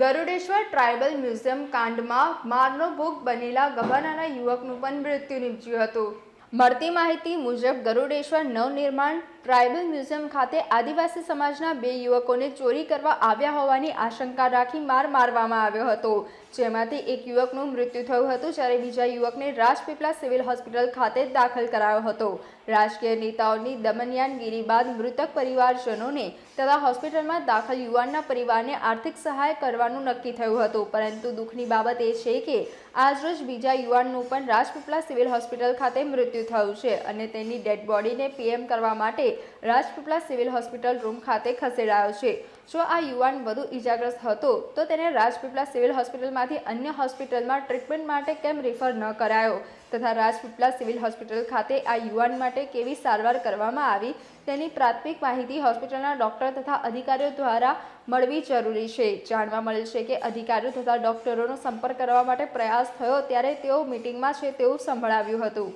Garudeshwar tribal museum કાંડમાં મારનો ભોગ બનેલા ગભાનાના યુવકનું પણ મૃત્યુ નીપજ્યું હતું. મળતી માહિતી મુજબ ગરુડેશ્વર નવનિર્માણ ટ્રાઇબલ મ્યુઝિયમ ખાતે આદિવાસી સમાજના બે યુવકોને ચોરી કરવા આવ્યા હોવાની આશંકા રાખી માર મારવામાં આવ્યો હતો. જેમાંથી એક યુવકનું મૃત્યુ થયું હતું જ્યારે બીજા યુવકને રાજપીપળા સિવિલ હોસ્પિટલ ખાતે દાખલ કરાયો હતો. રાજકીય નેતાઓની દમનયાનગીરી બાદ મૃતક પરિવારજનોને તથા હોસ્પિટલમાં દાખલ યુવાનના પરિવારને આર્થિક સહાય કરવાનું નક્કી થયું હતું. પરંતુ દુઃખની બાબત એ છે કે આજરોજ બીજા યુવાનનું પણ રાજપીપળા સિવિલ હોસ્પિટલ ખાતે મૃત્યુ થયું છે અને તેની ડેડ બોડીને પીએમ કરવા માટે રાજપીપળા સિવિલ હોસ્પિટલ રૂમ ખાતે ખસેડાયો છે. જો આ યુવાન વધુ ઈજાગ્રસ્ત હતો, તો તેને રાજપીપળા સિવિલ હોસ્પિટલમાંથી અન્ય હોસ્પિટલમાં ટ્રીટમેન્ટ માટે કેમ રિફર ન કરાયો? તથા રાજપીપળા સિવિલ હોસ્પિટલ ખાતે આ યુવાન માટે કેવી સારવાર કરવામાં આવી? તેની પ્રાથમિક માહિતી હોસ્પિટલના ડોક્ટર તથા અધિકારીઓ દ્વારા મળવી જરૂરી છે. જાણવા મળે છે કે અધિકારીઓ તથા ડોક્ટરોનો સંપર્ક કરવા માટે પ્રયાસ થયો ત્યારે તેઓ મિટિંગમાં છે તેવું સંભળાવ્યું હતું.